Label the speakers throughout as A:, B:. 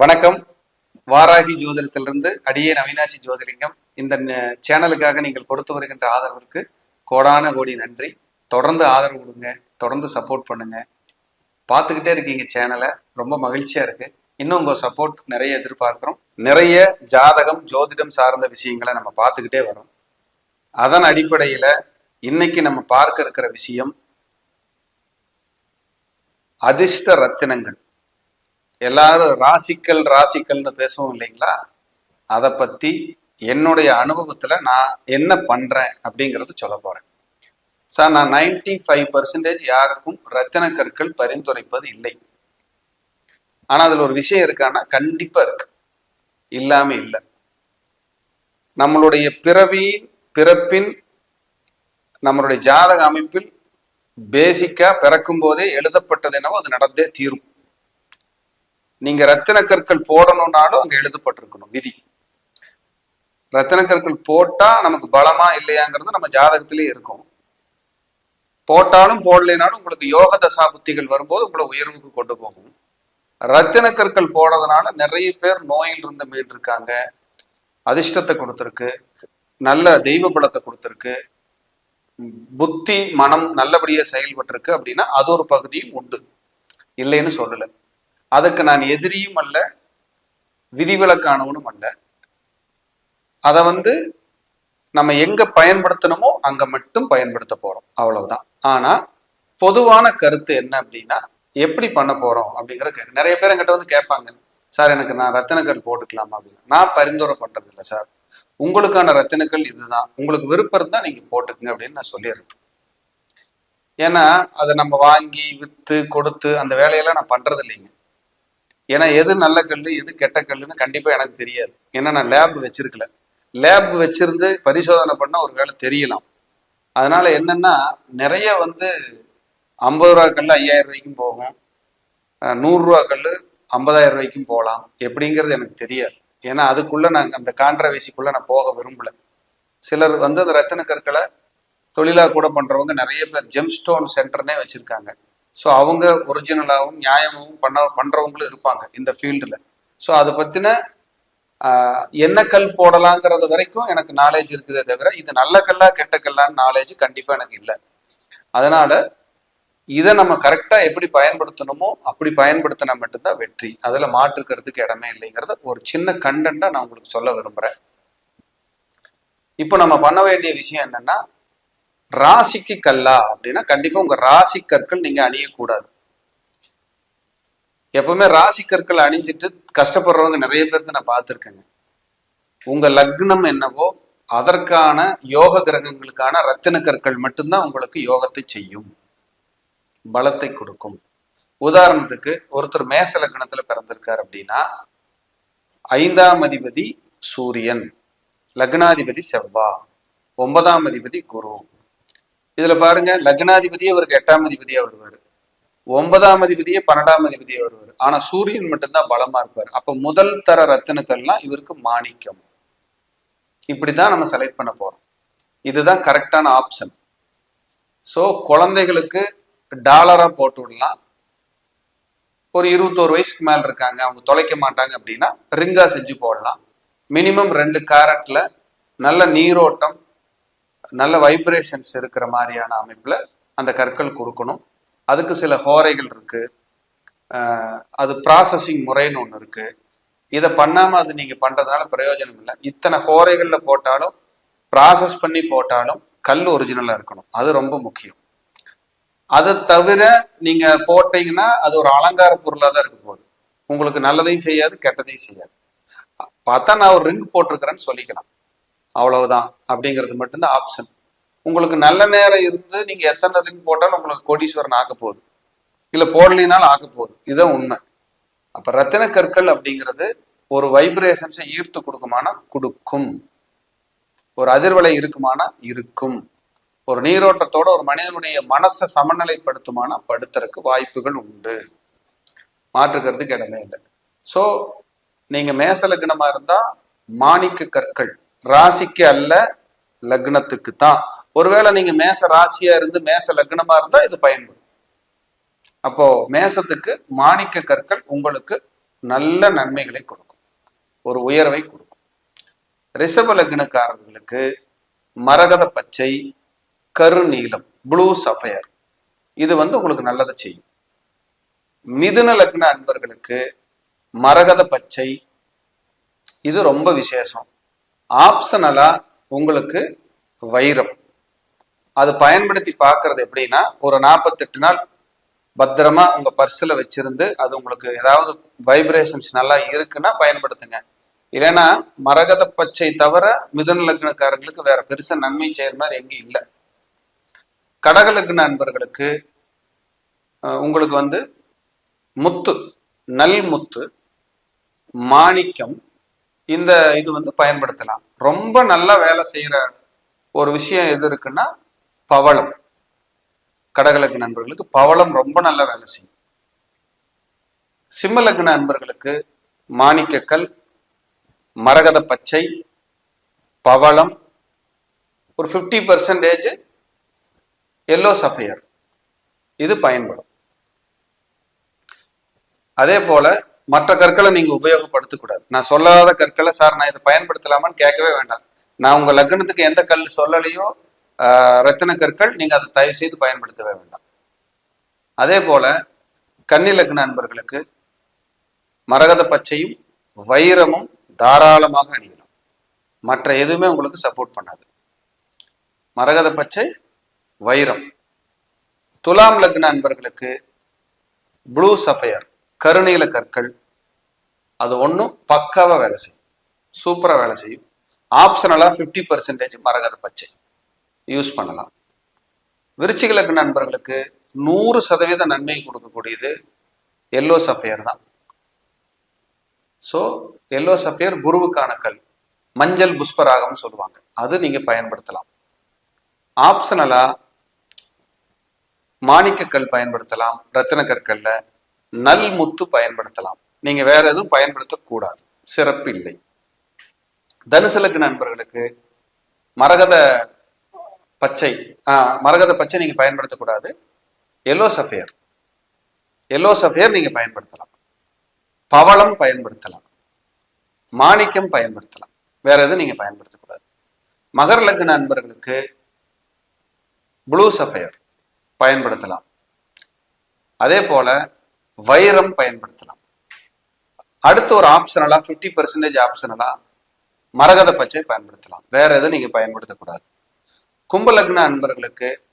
A: வணக்கம். வாராகி ஜோதிடத்திலிருந்து அடியேன் அவினாசி ஜோதிலிங்கம். இந்த சேனலுக்காக நீங்கள் கொடுத்து வருகின்ற ஆதரவிற்கு கோடான கோடி நன்றி. தொடர்ந்து ஆதரவு கொடுங்க. தொடர்ந்து சப்போர்ட் பண்ணுங்க. பார்த்துக்கிட்டே இருக்கீங்க சேனலை. ரொம்ப மகிழ்ச்சியா இருக்கு. இன்னும் உங்க சப்போர்ட் நிறைய எதிர்பார்க்கிறோம். நிறைய ஜாதகம் ஜோதிடம் சார்ந்த விஷயங்களை நம்ம பார்த்துக்கிட்டே வரோம். அதன் அடிப்படையில இன்னைக்கு நம்ம பார்க்க இருக்கிற விஷயம் அதிர்ஷ்ட ரத்தினங்கள். எல்லாரும் ராசிக்கல் ராசிக்கல்னு பேசுவோம் இல்லைங்களா? அதை பத்தி என்னுடைய அனுபவத்துல நான் என்ன பண்றேன் அப்படிங்கறது சொல்ல போறேன். சார் நான் 95% ஃபைவ் பர்சன்டேஜ் யாருக்கும் ரத்தின கற்கள் பரிந்துரைப்பது இல்லை. ஆனா அதுல ஒரு விஷயம் இருக்கான்னா கண்டிப்பா இருக்கு. இல்லாம இல்லை. நம்மளுடைய பிறவியின் பிறப்பின் நம்மளுடைய ஜாதக அமைப்பில் பேசிக்கா பிறக்கும் போதே எழுதப்பட்டது என்னவோ அது நடந்தே தீரும். நீங்க ரத்தின கற்கள் போடணும்னாலும் அங்க எழுதப்பட்டிருக்கணும் விதி. ரத்தின கற்கள் போட்டா நமக்கு பலமா இல்லையாங்கிறது நம்ம ஜாதகத்திலேயே இருக்கும். போட்டாலும் போடலைனாலும் உங்களுக்கு யோக தசா புத்திகள் வரும்போது உங்களை உயர்வுக்கு கொண்டு போகும். ரத்தின கற்கள் போடுறதுனால நிறைய பேர் நோயில் இருந்து மீண்டிருக்காங்க. அதிர்ஷ்டத்தை கொடுத்துருக்கு. நல்ல தெய்வ பலத்தை கொடுத்துருக்கு. புத்தி மனம் நல்லபடியா செயல்பட்டிருக்கு அப்படின்னா அது ஒரு பகுதியும் உண்டு. இல்லைன்னு சொல்லலை. அதுக்கு நான் எதிரியும் அல்ல விதிவிலக்கானவனும் அல்ல. அதை வந்து நம்ம எங்க பயன்படுத்தணுமோ அங்க மட்டும் பயன்படுத்த போறோம் அவ்வளவுதான். ஆனா பொதுவான கருத்து என்ன அப்படின்னா எப்படி பண்ண போறோம் அப்படிங்கிற நிறைய பேர் எங்கிட்ட வந்து கேட்பாங்க சார் எனக்கு நான் ரத்தினக்கல் போட்டுக்கலாமா? அப்படின்னு. நான் பரிந்துரை பண்றது இல்லை சார். உங்களுக்கான ரத்தினக்கல் இதுதான். உங்களுக்கு விருப்பம் இருந்தா நீங்க போட்டுக்குங்க அப்படின்னு நான் சொல்லியிருக்கேன் ஏன்னா அதை நம்ம வாங்கி வித்து கொடுத்து அந்த வேலையெல்லாம் நான் பண்றது இல்லைங்க. ஏன்னா எது நல்ல கல் எது கெட்ட கல்லுன்னு கண்டிப்பா எனக்கு தெரியாது. ஏன்னா நான் லேப் வச்சிருக்கல. லேப் வச்சிருந்து பரிசோதனை பண்ண ஒரு வேலை தெரியலாம். அதனால என்னன்னா நிறைய வந்து ஐம்பது ரூபா கல் ஐயாயிரம் ரூபாய்க்கும் போகும். நூறுரூவா கல் ஐம்பதாயிரம் ரூபாய்க்கும் போகலாம். எப்படிங்கிறது எனக்கு தெரியாது. ஏன்னா அதுக்குள்ளே நான் அந்த கான்ட்ரவர்சிக்குள்ள நான் போக விரும்பல. சிலர் வந்து அந்த ரத்தின கற்களை தொழிலாக கூட பண்ணுறவங்க நிறைய பேர் ஜெம் ஸ்டோன் சென்டர்னே வச்சுருக்காங்க. ஸோ அவங்க ஒரிஜினலாகவும் நியாயமாகவும் பண்ண பண்ணுறவங்களும் இருப்பாங்க இந்த ஃபீல்டில் ஸோ அதை பற்றின என்ன கல் போடலாங்கிறது வரைக்கும் எனக்கு நாலேஜ் இருக்குதே தவிர இது நல்ல கல்லா கெட்ட கல்லான்னு நாலேஜ் கண்டிப்பாக எனக்கு இல்லை. அதனால இதை நம்ம கரெக்டாக எப்படி பயன்படுத்தணுமோ அப்படி பயன்படுத்தினா மட்டும்தான் வெற்றி. அதில் மாற்றுக்கிறதுக்கு இடமே இல்லைங்கிறத ஒரு சின்ன கண்டென்ட்டாக நான் உங்களுக்கு சொல்ல விரும்புகிறேன் இப்போ நம்ம பண்ண வேண்டிய விஷயம் என்னன்னா ராசிக்கு கல்லா அப்படின்னா கண்டிப்பா உங்க ராசி கற்கள் நீங்க அணியக்கூடாது. எப்பவுமே ராசி கற்கள் அணிஞ்சிட்டு கஷ்டப்படுறவங்க நிறைய பேர்த்த நான் பார்த்துருக்கேங்க. உங்க லக்னம் என்னவோ அதற்கான யோக கிரகங்களுக்கான ரத்தின கற்கள் மட்டும்தான் உங்களுக்கு யோகத்தை செய்யும். பலத்தை கொடுக்கும். உதாரணத்துக்கு ஒருத்தர் மேச லக்னத்துல பிறந்திருக்கார் அப்படின்னா ஐந்தாம் அதிபதி சூரியன் லக்னாதிபதி செவ்வா ஒன்பதாம் அதிபதி குரு. இதுல பாருங்க லக்னாதிபதியே அவருக்கு எட்டாம் அதிபதியா வருவார். ஒன்பதாம் அதிபதியே பன்னெண்டாம் அதிபதியா வருவார். ஆனா சூரியன் மட்டும்தான் பலமா இருப்பார். அப்ப முதல் தர ரத்தினக்கள்லாம் இவருக்கு மாணிக்கம். இப்படிதான் நம்ம செலக்ட் பண்ண போறோம். இதுதான் கரெக்டான ஆப்ஷன் ஸோ குழந்தைகளுக்கு டாலரா போட்டு விடலாம். ஒரு இருபத்தோரு வயசுக்கு மேல இருக்காங்க அவங்க தொலைக்க மாட்டாங்க அப்படின்னா ரிங்கா செஞ்சு போடலாம். மினிமம் ரெண்டு கேரட்ல நல்ல நீரோட்டம் நல்ல வைப்ரேஷன்ஸ் இருக்கிற மாதிரியான அமைப்புல அந்த கற்கள் கொடுக்கணும். அதுக்கு சில ஹோரைகள் இருக்கு. அது ப்ராசஸிங் முறைன்னு ஒன்று இருக்கு. இதை பண்ணாம அது நீங்க பண்றதுனால பிரயோஜனம் இல்லை. இத்தனை ஹோரைகளில் போட்டாலும் ப்ராசஸ் பண்ணி போட்டாலும் கல் ஒரிஜினலாக இருக்கணும். அது ரொம்ப முக்கியம். அதை தவிர நீங்க போட்டீங்கன்னா அது ஒரு அலங்கார பொருளாக தான் இருக்க போகுது. உங்களுக்கு நல்லதையும் செய்யாது கெட்டதையும் செய்யாது. பார்த்தா நான் ஒரு ரிங் போட்டிருக்கிறேன்னு சொல்லிக்கலாம். அவ்வளவுதான் அப்படிங்கிறது மட்டும்தான் ஆப்ஷன் உங்களுக்கு நல்ல நேரம் இருந்து நீங்க எத்தனை ரிங் போட்டாலும் உங்களுக்கு கோடீஸ்வரன் ஆக போகுது. இல்ல போடலினாலும் ஆக போகுது. இதுதான் உண்மை. அப்ப ரத்தின கற்கள் அப்படிங்கிறது ஒரு வைப்ரேஷன்ஸை ஈர்த்து கொடுக்குமானா? கொடுக்கும். ஒரு அதிர்வலை இருக்குமானா? இருக்கும். ஒரு நீரோட்டத்தோட ஒரு மனிதனுடைய மனசை சமநிலைப்படுத்துமானா? படுத்துறதுக்கு வாய்ப்புகள் உண்டு. மாற்றுக்கிறதுக்கு இடமே இல்லை. ஸோ நீங்க மேசலக்கணமா இருந்தா மாணிக்க கற்கள் ராசிக்கு அல்ல லக்னத்துக்கு தான் ஒருவேளை நீங்க மேச ராசியா இருந்து மேச லக்னமா இருந்தா இது பயன்படும். அப்போ மேசத்துக்கு மாணிக்க கற்கள் உங்களுக்கு நல்ல நன்மைகளை கொடுக்கும். ஒரு உயர்வை கொடுக்கும். ரிஷப லக்னக்காரர்களுக்கு மரகத பச்சை கருநீலம் ப்ளூ சஃபயர் இது வந்து உங்களுக்கு நல்லதை செய்யும். மிதுன லக்ன அன்பர்களுக்கு மரகத பச்சை இது ரொம்ப விசேஷம். ஆப்ஷனலா உங்களுக்கு வைரம். அது பயன்படுத்தி பார்க்கறது எப்படின்னா ஒரு நாற்பத்தெட்டு நாள் பத்திரமா உங்க பர்ஸ்ல வச்சிருந்து அது உங்களுக்கு ஏதாவது வைப்ரேஷன்ஸ் நல்லா இருக்குன்னா பயன்படுத்துங்க. இல்லைன்னா மரகத பச்சை தவிர மிதன லக்னக்காரங்களுக்கு வேற பெருசா நன்மை செய்யற மாதிரி எங்கேயும் இல்லை. கடக லக்ன அன்பர்களுக்கு உங்களுக்கு வந்து முத்து நல் முத்து மாணிக்கம் இந்த இது வந்து பயன்படுத்தலாம். ரொம்ப நல்லா வேலை செய்யற ஒரு விஷயம் எது இருக்குன்னா பவளம். கடகலக்கு நண்பர்களுக்கு பவளம் ரொம்ப நல்லா வேலை செய்யும். சிம்மலக்கு நண்பர்களுக்கு மாணிக்கக்கல் மரகத பச்சை பவளம் ஒரு ஃபிஃப்டி பர்சன்டேஜ் எல்லோ சஃபையர் இது பயன்படும். அதே போல மற்ற கற்களை நீங்க உபயோகப்படுத்தக்கூடாது நான் சொல்லாத கற்களை சார் நான் இதை பயன்படுத்தலாமான்னு கேட்கவே வேண்டாம். நான் உங்க லக்னத்துக்கு எந்த கல் சொல்லலையோ ஆஹ், ரத்தின கற்கள் நீங்க அதை தயவு செய்து பயன்படுத்தவே வேண்டாம். அதே போல கன்னி லக்ன அன்பர்களுக்கு மரகத பச்சையும் வைரமும் தாராளமாக அணியணும் மற்ற எதுவுமே உங்களுக்கு சப்போர்ட் பண்ணாது. மரகத பச்சை வைரம். துலாம் லக்ன அன்பர்களுக்கு ப்ளூ சஃபயர் கருணையில கற்கள். அது ஒன்றும் பக்காவா வேலை செய்யும். சூப்பரா வேலை செய்யும். ஆப்ஷனலாக ஃபிஃப்டி பர்சன்டேஜ் மரகத பச்சை. யூஸ் பண்ணலாம். விருச்சிக நண்பர்களுக்கு நூறு சதவீத நன்மை கொடுக்கக்கூடியது எல்லோ சஃபையர் தான். ஸோ எல்லோ சஃபையர் குருவுக்கான கல். மஞ்சள் புஷ்பராகம்னு சொல்லுவாங்க. அது நீங்க பயன்படுத்தலாம். ஆப்ஷனலா மாணிக்கக்கல் பயன்படுத்தலாம். ரத்தின கற்கள்ல நல் முத்து பயன்படுத்தலாம். நீங்க வேற எதுவும் பயன்படுத்தக்கூடாது சிறப்பு இல்லை. தனுசு நண்பர்களுக்கு மரகத பச்சை ஆஹ், மரகத பச்சை நீங்க பயன்படுத்தக்கூடாது எல்லோ சஃபேர் எல்லோ சஃபேர் நீங்க பயன்படுத்தலாம். பவளம் பயன்படுத்தலாம். மாணிக்கம் பயன்படுத்தலாம். வேற எதுவும் நீங்க பயன்படுத்தக்கூடாது மகர லக்ன நண்பர்களுக்கு ப்ளூ சஃபயர் பயன்படுத்தலாம். அதே போல வைரம் பயன்படுத்தலாம். அடுத்து ஒரு ஆப்ஷனலா ஃபிஃப்டி பர்சன்டேஜ் ஆப்ஷனலா மரகத பச்சை பயன்படுத்தலாம். வேற எதுவும் நீங்க பயன்படுத்தக்கூடாது கும்பலக்ன அன்பர்களுக்கு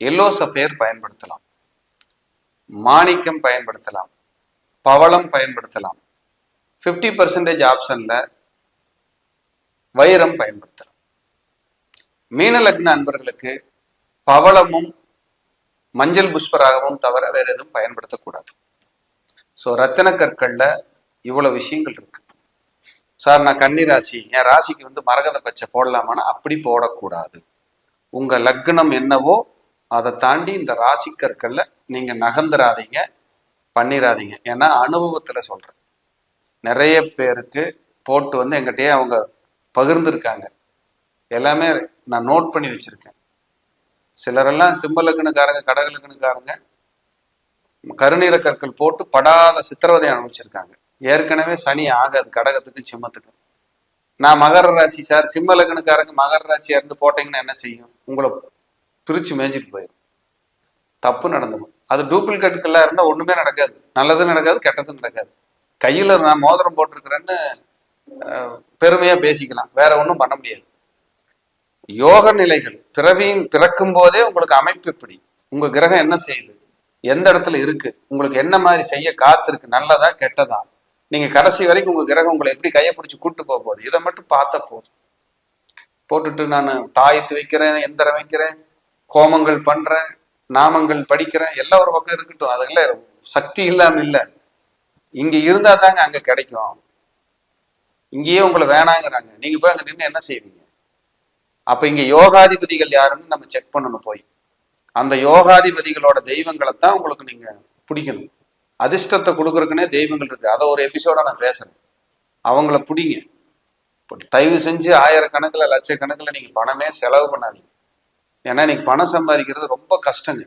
A: எல்லோ சஃபேர் பயன்படுத்தலாம். மாணிக்கம் பயன்படுத்தலாம். பவளம் பயன்படுத்தலாம். ஃபிஃப்டி பர்சன்டேஜ் ஆப்ஷன்ல வைரம் பயன்படுத்தலாம். மீன லக்ன அன்பர்களுக்கு பவளமும் மஞ்சள் புஷ்பராகமும் தவிர வேற எதுவும் பயன்படுத்தக்கூடாது ஸோ ரத்தின கற்கள்ல இவ்வளோ விஷயங்கள் இருக்கு. சார் நான் கன்னி ராசி என் ராசிக்கு வந்து மரகத பச்சை போடலாமான்னா அப்படி போடக்கூடாது. உங்க லக்னம் என்னவோ அதை தாண்டி இந்த ராசி கற்கள்ல நீங்க நகர்ந்துராதீங்க பண்ணிடாதீங்க ஏன்னா அனுபவத்துல சொல்றேன். நிறைய பேருக்கு போட்டு வந்து எங்கிட்டயே அவங்க பகிர்ந்துருக்காங்க. எல்லாமே நான் நோட் பண்ணி வச்சிருக்கேன். சிலரெல்லாம் சிம்மலக்கணுக்காரங்க கடகலக்கணுக்காரங்க கருநீல கற்கள் போட்டு படாத சித்திரவதை அனுபவிச்சிருக்காங்க. ஏற்கனவே சனி ஆகாது கடகத்துக்கும் சிம்மத்துக்கும். நான் மகர ராசி சார் சிம்ம லக்னக்காரங்க மகர ராசியா இருந்து போட்டீங்கன்னா என்ன செய்யும்? உங்களை பிரிச்சு மேய்ஞ்சிட்டு போயிடும் தப்பு நடந்துடும் அது டூப்ளிகேட்டுக்கெல்லாம் இருந்தா ஒண்ணுமே நடக்காது. நல்லதும் நடக்காது கெட்டதும் நடக்காது. கையில நான் மோதிரம் போட்டிருக்கிறேன்னு அஹ், பெருமையா பேசிக்கலாம். வேற ஒண்ணும் பண்ண முடியாது. யோக நிலைகள். பிறவியும் பிறக்கும் போதே உங்களுக்கு அமைப்பு எப்படி? உங்க கிரகம் என்ன செய்யுது? எந்த இடத்துல இருக்கு? உங்களுக்கு என்ன மாதிரி செய்ய காத்திருக்கு? நல்லதா கெட்டதா? நீங்க கடைசி வரைக்கும் உங்க கிரகம் உங்களை எப்படி கையை பிடிச்சி கூட்டு போக போகுது? இதை மட்டும் பார்த்தா போதும். போட்டுட்டு நான் தாயத்து வைக்கிறேன் எந்திரம் வைக்கிறேன் கோமங்கள் பண்றேன் நாமங்கள் படிக்கிறேன் எல்லாம் ஒரு பக்கம் இருக்கட்டும். அதுல சக்தி இல்லாம இல்லை. இங்க இருந்தா தாங்க அங்க கிடைக்கும். இங்கேயே உங்களை வேணாங்கிறாங்க. நீங்க போய் அங்க நின்று என்ன செய்வீங்க? அப்ப இங்க யோகாதிபதிகள் யாருன்னு நம்ம செக் பண்ணணும் போய். அந்த யோகாதிபதிகளோட தெய்வங்களை தான் உங்களுக்கு நீங்க பிடிக்கணும். அதிர்ஷ்டத்தை கொடுக்கறதுக்குனே தெய்வங்கள் இருக்கு. அதை ஒரு எபிசோடா நான் பேசுறேன். அவங்கள பிடிங்க. தயவு செஞ்சு ஆயிரக்கணக்கில் லட்சக்கணக்கில் நீங்க பணமே செலவு பண்ணாதீங்க. ஏன்னா நீங்க பணம் சம்பாதிக்கிறது ரொம்ப கஷ்டங்க.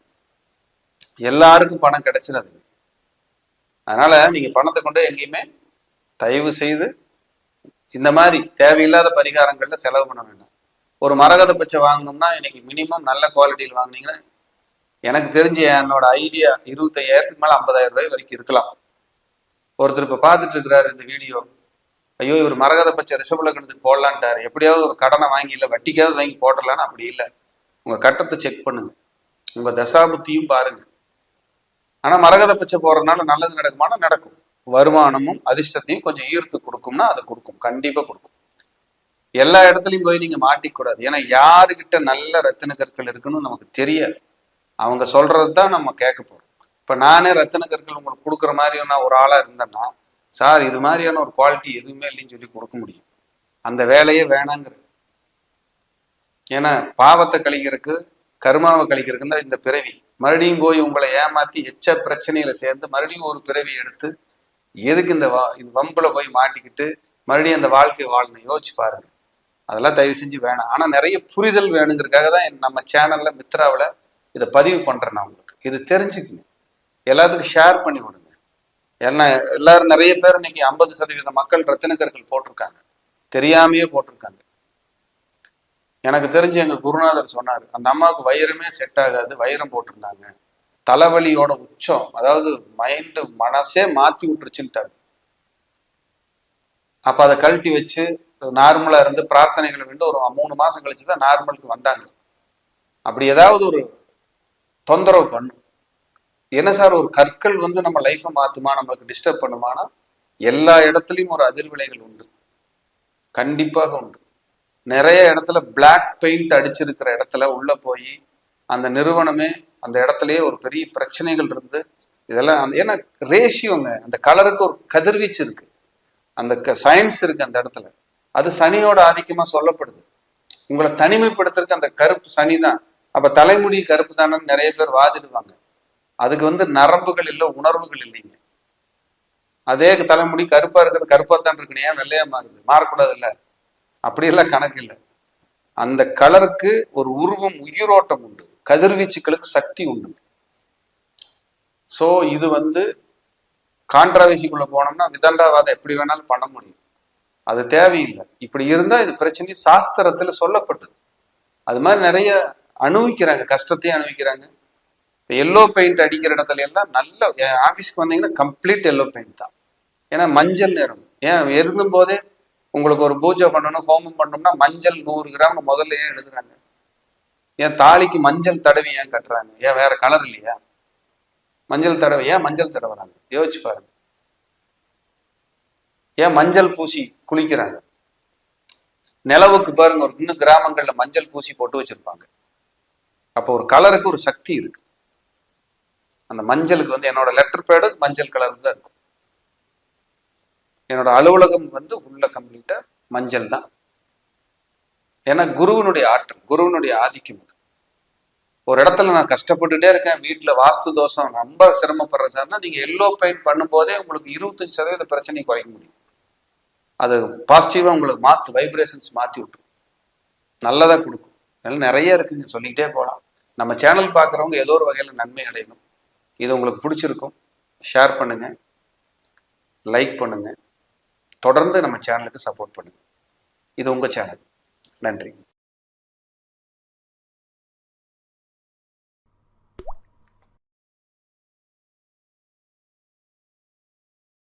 A: எல்லாருக்கும் பணம் கிடைச்சிடாதுங்க. அதனால நீங்க பணத்தை கொண்டு எங்கேயுமே தயவு செய்து இந்த மாதிரி தேவையில்லாத பரிகாரங்கள்ல செலவு பண்ண வேண்டாம். ஒரு மரகத பச்சை வாங்கணும்னா இன்னைக்கு மினிமம் நல்ல குவாலிட்டியில் வாங்குனீங்கன்னா எனக்கு தெரிஞ்சு என்னோட ஐடியா இருபத்தையாயிரத்துக்கு மேல ஐம்பதாயிரம் ரூபாய் வரைக்கும் இருக்கலாம். ஒருத்தர் இப்ப பார்த்துட்டு இருக்கிறாரு இந்த வீடியோ ஐயோ இவர் மரகத பச்சை ரிஷபலக்கணத்துக்கு போடலான்ட்டாரு எப்படியாவது ஒரு கடனை வாங்கி இல்லை வட்டிக்காவது வாங்கி போடலான்னு அப்படி இல்லை. உங்க கட்டத்தை செக் பண்ணுங்க. உங்க தசாபுத்தியும் பாருங்க. ஆனா மரகத பச்சை போடுறதுனால நல்லது நடக்குமானா நடக்கும். வருமானமும் அதிர்ஷ்டத்தையும் கொஞ்சம் ஈர்த்து கொடுக்கும்னா அது கொடுக்கும். கண்டிப்பா கொடுக்கும். எல்லா இடத்துலயும் போய் நீங்க மாட்டிக்கூடாது. ஏன்னா யாருக்கிட்ட நல்ல ரத்தின கற்கள் இருக்குன்னு நமக்கு தெரியாது. அவங்க சொல்றது தான் நம்ம கேட்க போறோம். இப்ப நானே ரத்தின கற்கள் உங்களுக்கு கொடுக்குற மாதிரியான ஒரு ஆளா இருந்தேன்னா சார் இது மாதிரியான ஒரு குவாலிட்டி எதுவுமே இல்லைன்னு சொல்லி கொடுக்க முடியும். அந்த வேலையே வேணாங்கிறது. ஏன்னா பாவத்தை கழிக்கிறதுக்கு கருமாவை கழிக்கிறதுக்கு தான் இந்த பிறவி. மறுபடியும் போய் உங்களை ஏமாத்தி எச்ச பிரச்சனையில சேர்ந்து மறுபடியும் ஒரு பிறவி எடுத்து எதுக்கு இந்த வா இந்த வம்புல போய் மாட்டிக்கிட்டு மறுபடியும் அந்த வாழ்க்கை வாழணும்? யோசிச்சு பாருங்க. அதெல்லாம் தயவு செஞ்சு வேணாம். ஆனா நிறைய புரிதல் வேணுங்கிறதுக்காக தான் நம்ம சேனல்ல மித்ராவில் இதை பதிவு பண்றேன் நான் உங்களுக்கு. இது தெரிஞ்சுக்குங்க. எல்லாத்துக்கும் ஷேர் பண்ணி விடுங்க. ஏன்னா எல்லாரும் நிறைய பேர் இன்னைக்கு ஐம்பது சதவீத மக்கள் ரத்தினக்கற்கள் போட்டிருக்காங்க. தெரியாமையே போட்டிருக்காங்க. எனக்கு தெரிஞ்சு எங்க குருநாதர் சொன்னார் அந்த அம்மாவுக்கு வைரமே செட் ஆகாது வைரம் போட்டிருந்தாங்க. தலைவலியோட உச்சம் அதாவது மைண்டு மனசே மாத்தி விட்டுருச்சுன்ட்டாரு. அப்போ அதை கழட்டி வச்சு நார்மலா இருந்து பிரார்த்தனைகளை வந்து ஒரு மூணு மாசம் கழிச்சு தான் நார்மலுக்கு வந்தாங்க. அப்படி ஏதாவது ஒரு தொந்தரவு பண்ணும். என்ன சார் ஒரு கற்கள் வந்து நம்ம லைஃப்பை மாத்துமா நம்மளுக்கு டிஸ்டர்ப் பண்ணுமானா எல்லா இடத்துலையும் ஒரு அதிர்விலைகள் உண்டு. கண்டிப்பாக உண்டு. நிறைய இடத்துல பிளாக் பெயிண்ட் அடிச்சிருக்கிற இடத்துல உள்ள போய் அந்த நிறுவனமே அந்த இடத்துலயே ஒரு பெரிய பிரச்சனைகள் இருந்து இதெல்லாம் அந்த ஏன்னா ரேஷியோங்க அந்த கலருக்கு ஒரு கதிர்வீச்சு இருக்கு. அந்த சயின்ஸ் இருக்கு அந்த இடத்துல. அது சனியோட ஆதிக்கமா சொல்லப்படுது. உங்களை தனிமைப்படுத்துறதுக்கு அந்த கருப்பு சனி தான் அப்ப தலைமுடி கருப்பு தானே நிறைய பேர் வாதிடுவாங்க. அதுக்கு வந்து நரம்புகள் இல்லை உணர்வுகள் இல்லைங்க. அதே தலைமுடி கருப்பா இருக்கிறது கருப்பா தான் இருக்கு ஏன் வெள்ளையா மாறுது? மாறக்கூடாது இல்ல அப்படியெல்லாம் கணக்கு இல்லை. அந்த கலருக்கு ஒரு உருவம் உயிரோட்டம் உண்டு. கதிர்வீச்சுக்களுக்கு சக்தி உண்டு. சோ இது வந்து கான்ட்ராவர்சிக்குள்ள போனோம்னா விதண்டாவாதம் எப்படி வேணாலும் பண்ண முடியும். அது தேவையில்லை. இப்படி இருந்தா இது பிரச்சனை சாஸ்திரத்துல சொல்லப்பட்டது. அது மாதிரி நிறைய அனுபவிக்கிறாங்க கஷ்டத்தையும் அனுபவிக்கிறாங்க இப்போ எல்லோ பெயிண்ட் அடிக்கிற இடத்துல எல்லாம் நல்ல என் ஆஃபீஸ்க்கு வந்தீங்கன்னா கம்ப்ளீட் எல்லோ பெயிண்ட் தான். ஏன்னா மஞ்சள் நிறம். ஏன்? இருந்தும் போதே உங்களுக்கு ஒரு பூஜை பண்ணணும் ஹோமம் பண்ணணும்னா மஞ்சள் நூறு கிராம் முதல்ல ஏன் எழுதுறாங்க. ஏன்? தாலிக்கு மஞ்சள் தடவி ஏன் கட்டுறாங்க? ஏன்? வேற கலர் இல்லையா? மஞ்சள் தடவை ஏன் மஞ்சள் தடவுறாங்க? யோசிச்சு பாருங்க. ஏன்? மஞ்சள் பூசி குளிக்கிறாங்க. நிலவுக்கு பாருங்க ஒரு இன்னும் கிராமங்கள்ல மஞ்சள் பூசி போட்டு வச்சிருப்பாங்க. அப்போ ஒரு கலருக்கு ஒரு சக்தி இருக்கு. அந்த மஞ்சளுக்கு வந்து என்னோட லெட்டர் பேடு மஞ்சள் கலர் தான் இருக்கும். என்னோட அலுவலகம் வந்து உள்ள கம்ப்ளீட்டா மஞ்சள் தான். ஏன்னா குருவனுடைய ஆற்றல் குருவனுடைய ஆதிக்கம் அது. ஒரு இடத்துல நான் கஷ்டப்பட்டுட்டே இருக்கேன் வீட்டில் வாஸ்து தோஷம் ரொம்ப சிரமப்படுற சார்னா நீங்கள் எல்லோ பெயிண்ட் பண்ணும்போதே உங்களுக்கு இருபத்தஞ்சு சதவீத பிரச்சனையை குறைக்க முடியும். அது பாசிட்டிவாக உங்களுக்கு மாற்று வைப்ரேஷன்ஸ் மாற்றி விட்டுரும். நல்லதாக கொடுக்கும். அதனால நிறைய இருக்குங்க சொல்லிக்கிட்டே போகலாம் நம்ம சேனல் பார்க்குறவங்க ஏதோ ஒரு வகையில் நன்மை அடையணும். இது உங்களுக்கு பிடிச்சிருக்கும். ஷேர் பண்ணுங்க. லைக் பண்ணுங்க. தொடர்ந்து நம்ம சேனலுக்கு சப்போர்ட் பண்ணுங்க. இது உங்கள் சேனல். நன்றி.